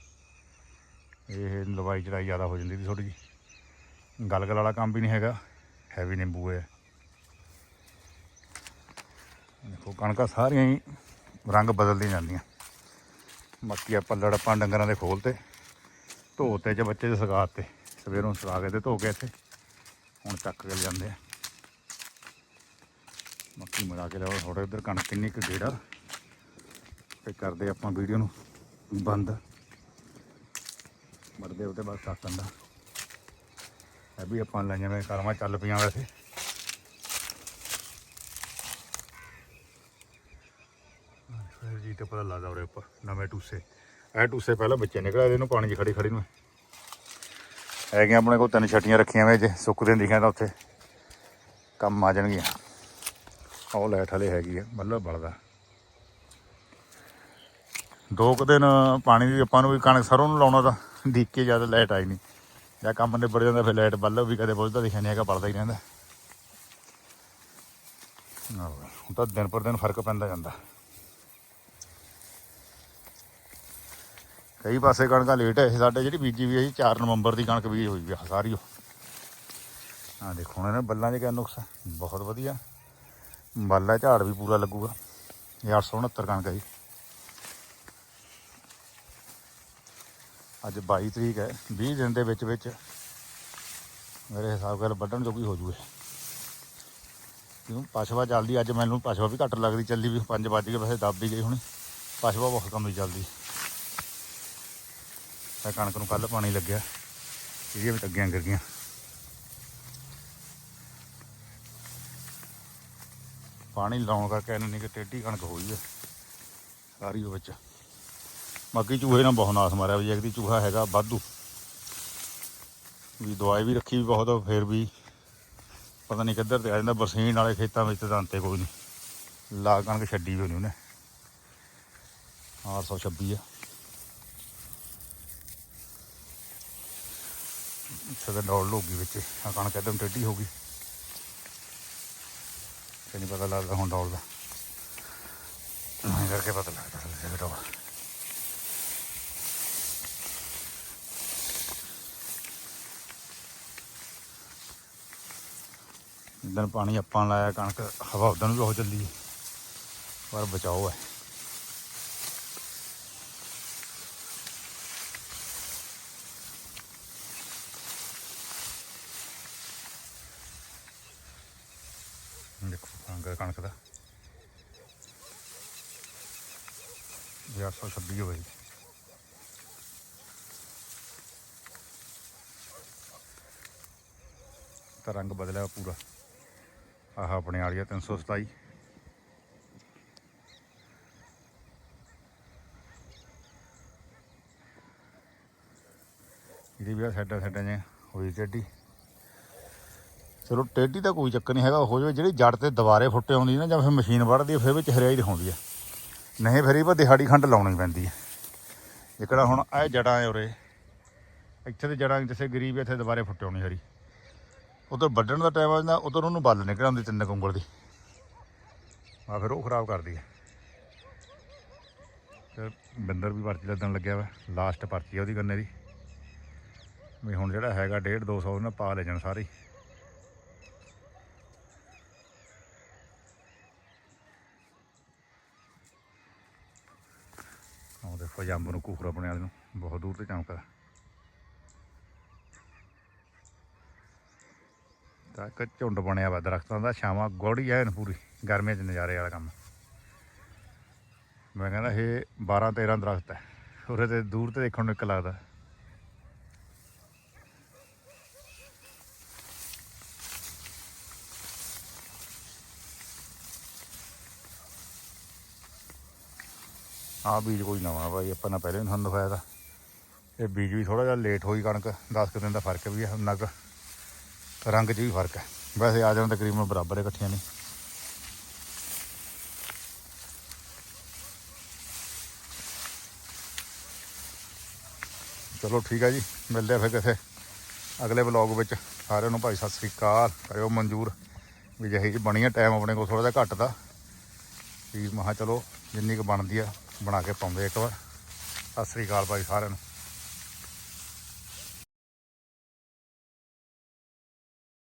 ਇਹ ਲਵਾਈ ਚੜਾਈ ਜ਼ਿਆਦਾ ਹੋ ਜਾਂਦੀ ਸੀ ਥੋੜੀ ਜੀ ਗਲਗਲ ਵਾਲਾ ਕੰਮ ਵੀ ਨਹੀਂ ਹੈਗਾ ਹੈਵੀ ਨਿੰਬੂ ਹੈ। ਦੇਖੋ ਕਣਕਾਂ ਸਾਰੀਆਂ ਹੀ ਰੰਗ ਬਦਲਦੀਆਂ ਜਾਂਦੀਆਂ। ਬਾਕੀ ਆਪਾਂ ਪੱਲੜ ਡੰਗਰਾਂ ਦੇ ਖੋਲਤੇ ਧੋਤੇ ਚ ਬੱਚੇ ਦੇ ਸਗਾਤ ਤੇ। ਸਵੇਰੋਂ ਸਗਾ ਕੇ ਤੇ ਧੋ ਕੇ ਇੱਥੇ। ਹੁਣ ਚੱਕ ਕੇ ਜਾਂਦੇ ਆ। ਬਾਕੀ ਮਿਲਾ ਕੇ ਲਿਆਓ। ਥੋੜਾ ਇੱਧਰ ਕਣਕ ਕਿੰਨੀ ਕੁ ਗੇੜਾ। ਤੇ ਕਰਦੇ ਆਪਾਂ ਵੀਡੀਓ ਨੂੰ ਬੰਦ। ਮਰਦੇ ਉਹਦੇ ਬਾਅਦ ਕਾਕਨ ਦਾ ਇਹ ਵੀ ਆਪਾਂ ਲਾਈਆਂ ਵੇ ਕਰਮਾ ਚੱਲ ਪਈਆਂ ਵੈਸੇ। ਫਿਰ ਜੀ ਤੇ ਪਤਾ ਲੱਗਦਾ ਉਰੇ ਉੱਪਰ ਨਵੇਂ ਟੂਸੇ। ਇਹ ਟੂਸੇ ਪਹਿਲਾਂ ਬੱਚੇ ਨਿਕਲਿਆ ਇਹਨੂੰ ਪਾਣੀ 'ਚ ਖੜੀ ਖੜੀ ਨੂੰ। ਹੈਗੀਆਂ ਆਪਣੇ ਕੋਲ ਤਿੰਨ ਛਟੀਆਂ ਰੱਖੀਆਂ ਵੇ ਜੇ ਸੁੱਕਦੇ ਦਿਖਿਆ ਤਾਂ ਉੱਥੇ। ਕੰਮ ਆ ਜਾਣਗੀਆਂ। ਉਹ ਲਾਈਟ ਹਲੇ ਹੈਗੀ ਆ ਮੱਲਬ ਬਲਦਾ। ਦੋ ਕੁ ਦਿਨ ਪਾਣੀ ਦੀ ਆਪਾਂ ਨੂੰ ਵੀ ਕਣਕ ਸਰੋਂ ਨੂੰ ਲਾਉਣਾ ਤਾਂ ਡੀਕ ਕੇ ਜਦ ਲਾਈਟ ਆਈ ਨਹੀਂ। ਜਾਂ ਕੰਮ ਨਿਬੜ ਜਾਂਦਾ ਫਿਰ ਲਾਈਟ ਬੱਲਬ ਵੀ ਕਦੇ ਬੁਝਦਾ ਦਿਖਿਆ ਨਹੀਂ ਹੈਗਾ, ਬਲਦਾ ਹੀ ਰਹਿੰਦਾ। ਹੁਣ ਤਾਂ ਦਿਨ ਪਰ ਦਿਨ ਫ਼ਰਕ ਪੈਂਦਾ ਜਾਂਦਾ। ਕਈ ਪਾਸੇ ਕਣਕਾਂ ਲੇਟ ਹੈ ਸਾਡੇ ਜਿਹੜੀ ਬੀਜੀ ਵੀ ਹੈ 4 ਨਵੰਬਰ ਦੀ ਕਣਕ ਬੀਜ ਹੋਈ ਵੀ ਆ, ਸਾਰੀ ਉਹ। ਆ ਦੇਖੋ ਹੁਣ ਇਹਨਾਂ ਬੱਲਾਂ 'ਚ ਕਿਆ ਨੁਕਸ ਬਹੁਤ ਵਧੀਆ। ਬੱਲਾ ਝਾੜ ਵੀ ਪੂਰਾ ਲੱਗੂਗਾ। ਇਹ 869 ਕਣਕ ਹੈ ਜੀ। ਅੱਜ 22 ਤਰੀਕ ਹੈ 20 ਦਿਨ ਦੇ ਵਿੱਚ ਵਿੱਚ ਮੇਰੇ ਹਿਸਾਬ ਨਾਲ ਵੱਢਣ ਜੋਗੀ ਹੋ ਜੂਏ। ਕਿਉਂ? ਪਛਵਾ ਚੱਲਦੀ, ਅੱਜ ਮੈਨੂੰ ਪਛਵਾ ਵੀ ਘੱਟ ਲੱਗਦੀ, ਚੱਲੀ ਵੀ 5 ਵੱਜ ਗਏ, ਵੈਸੇ ਦੱਬ ਵੀ ਗਈ ਹੁਣੀ। ਪਛਵਾ ਬਹੁਤ ਕਮ ਹੀ ਚੱਲਦੀ। ਤਾਂ ਕਣਕ ਨੂੰ ਕੱਲ ਪਾਣੀ ਲੱਗਿਆ। ਇਹਦੀਆਂ ਵੀ ਲੱਗੀਆਂ ਗਿਰ ਗਈਆਂ। ਪਾਣੀ ਲਾਉਣ ਕਰਕੇ ਇਹਨੂੰ ਨਹੀਂ ਕਿ ਟੇਢੀ ਕਣਕ ਹੋਈ ਹੈ ਸਾਰੀ ਉਹ ਵਿੱਚ। ਬਾਕੀ ਚੂਹੇ ਨਾਲ ਬਹੁਤ ਨਾਸ ਮਾਰਿਆ ਵੀ, ਇੱਕ ਦੀ ਚੂਹਾ ਹੈਗਾ ਵਾਧੂ। ਵੀ ਦਵਾਈ ਵੀ ਰੱਖੀ ਵੀ ਬਹੁਤ, ਫਿਰ ਵੀ ਪਤਾ ਨਹੀਂ ਕਿੱਧਰ ਤੇ ਆ ਜਾਂਦਾ, ਬਰਸੀਨ ਵਾਲੇ ਖੇਤਾਂ ਵਿੱਚ ਤਾਂ ਅੰਤੇ ਕੋਈ ਨਹੀਂ ਲਾ ਕਣਕ ਛੱਡੀ ਵੀ ਨਹੀਂ ਉਹਨੇ 826 ਆ। ਸਦਾ ਡੋਲ ਲੋਗੀ ਵਿੱਚ ਆ ਕਣਕ ਇੱਕਦਮ ਟੇਢੀ ਹੋ ਗਈ। ਤੇ ਨਹੀਂ ਪਤਾ ਲੱਗਦਾ ਹੁਣ ਡੋਲ ਦਾ ਐਂ ਕਰਕੇ ਪਤਾ ਲੱਗਦਾ ਥੱਲੇ ਡੋਲ ਜਿੱਦਣ ਪਾਣੀ ਆਪਾਂ ਲਾਇਆ, ਕਣਕ ਹਵਾ ਉਦੋਂ ਵੀ ਬਹੁਤ ਚੱਲੀ ਪਰ ਬਚਾਓ ਹੈ ਦੇਖੋ ਰੰਗ ਕਣਕ ਦਾ 826 ਹੋਵੇ ਤਾਂ ਰੰਗ ਬਦਲਿਆ ਪੂਰਾ। ਆਹ ਆਪਣੇ ਵਾਲੀ ਆ 327 ਇਹਦੀ ਵੀ ਆ ਸਾਡਾ ਸਾਡਾ ਜੇ ਹੋਈ ਟੇਢੀ। ਚਲੋ ਟੇਢੀ ਤਾਂ ਕੋਈ ਚੱਕਰ ਨਹੀਂ ਹੈਗਾ ਹੋ ਜਾਵੇ ਜਿਹੜੀ ਜੜ ਤੇ ਦੁਬਾਰੇ ਫੁੱਟੇ ਆਉਂਦੀ ਨਾ ਜਾਂ ਫਿਰ ਮਸ਼ੀਨ ਵੜਦੀ ਆ, ਫਿਰ ਵਿੱਚ ਹਰਿਆਈ ਦਿਖਾਉਂਦੀ ਆ। ਨਹੀਂ ਫਿਰ ਇਹ ਪਰ ਦਿਹਾੜੀ ਖੰਡ ਲਾਉਣੀ ਪੈਂਦੀ ਹੈ ਜਿਹੜਾ ਹੁਣ ਇਹ ਜੜਾਂ ਆ ਉਰੇ। ਇੱਥੇ ਤੇ ਜੜਾਂ ਜਿੱਥੇ ਗਰੀਬ ਇੱਥੇ ਦੁਬਾਰੇ ਫੁੱਟੇ ਆਉਣੀ ਹਰੀ। ਉਧਰ ਵੱਢਣ ਦਾ ਟਾਈਮ ਆ ਜਾਂਦਾ, ਉਧਰ ਉਹਨੂੰ ਬੱਲ ਨਿਕਲ ਆਉਂਦੀ ਤਿੰਨ ਕੁੰਗਲ ਦੀ। ਆ ਫਿਰ ਉਹ ਖਰਾਬ ਕਰਦੀ ਹੈ ਤੇ ਬਿੰਦਰ ਵੀ ਪਰਚੀ ਲੱਦਣ ਲੱਗਿਆ ਵਾ ਲਾਸਟ ਪਰਚੀ ਆ ਉਹਦੀ ਗੰਨੇ ਦੀ। ਵੀ ਹੁਣ ਜਿਹੜਾ ਹੈਗਾ 1.5 200 ਉਹਨਾਂ ਪਾ ਲੈ ਜਾਣ ਸਾਰੇ ਹੀ। ਉਹ ਦੇਖੋ, ਜੰਬ ਨੂੰ ਕੁਖਰਾ ਆਪਣੇ ਵਾਲੇ ਨੂੰ, ਬਹੁਤ ਦੂਰ ਤੇ ਚਮਕਦਾ। ਤਾਂ ਇੱਕ ਝੁੰਡ ਬਣਿਆ ਵਾ ਦਰਖਤਾਂ ਦਾ, ਛਾਵਾਂ ਗੋੜੀ ਐਨ ਪੂਰੀ, ਗਰਮੀਆਂ 'ਚ ਨਜ਼ਾਰੇ ਵਾਲਾ ਕੰਮ। ਮੈਂ ਕਹਿੰਦਾ ਇਹ 12 13 ਦਰਖਤ ਹੈ, ਉਰੇ ਤੇ ਦੂਰ ਤੇ ਦੇਖਣ ਨੂੰ ਇੱਕ ਲੱਗਦਾ। ਆਹ ਬੀਜ ਕੋਈ ਨਵਾਂ ਭਾਈ ਆਪਾਂ ਨੇ ਪਹਿਲੇ ਵੀ ਤੁਹਾਨੂੰ ਦਿਖਾਇਆ ਤਾਂ। ਇਹ ਬੀਜ ਵੀ ਥੋੜਾ ਜਿਹਾ ਲੇਟ ਹੋਈ ਕਣਕ 10 ਕੁ ਦਿਨ ਦਾ ਫ਼ਰਕ ਵੀ ਹੈ ਨਗ ਰੰਗ 'ਚ ਵੀ ਫ਼ਰਕ ਹੈ। ਵੈਸੇ ਆ ਜਾਣ ਤਕਰੀਬਨ ਬਰਾਬਰ ਇਕੱਠੀਆਂ ਨਹੀਂ। ਚਲੋ ਠੀਕ ਹੈ ਜੀ, ਮਿਲਦੇ ਆ ਫਿਰ ਕਿਸੇ ਅਗਲੇ ਵਲੌਗ ਵਿੱਚ। ਸਾਰਿਆਂ ਨੂੰ ਭਾਈ, ਸਤਿ ਸ੍ਰੀ ਅਕਾਲ। ਕਰਿਓ ਮਨਜ਼ੂਰ। ਵੀ ਜਿਹੀ ਜੀ ਬਣੀ ਆ ਟਾਈਮ ਆਪਣੇ ਕੋਲ ਥੋੜਾ ਜਿਹਾ ਘੱਟ ਦਾ। ਵੀ ਮਹਾ ਚਲੋ, ਜਿੰਨੀ ਕੁ ਬਣਦੀ ਆ, ਬਣਾ ਕੇ ਪਾਉਂਦੇ ਇੱਕ ਵਾਰ। ਸਤਿ ਸ੍ਰੀ ਅਕਾਲ ਭਾਈ ਸਾਰਿਆਂ ਨੂੰ।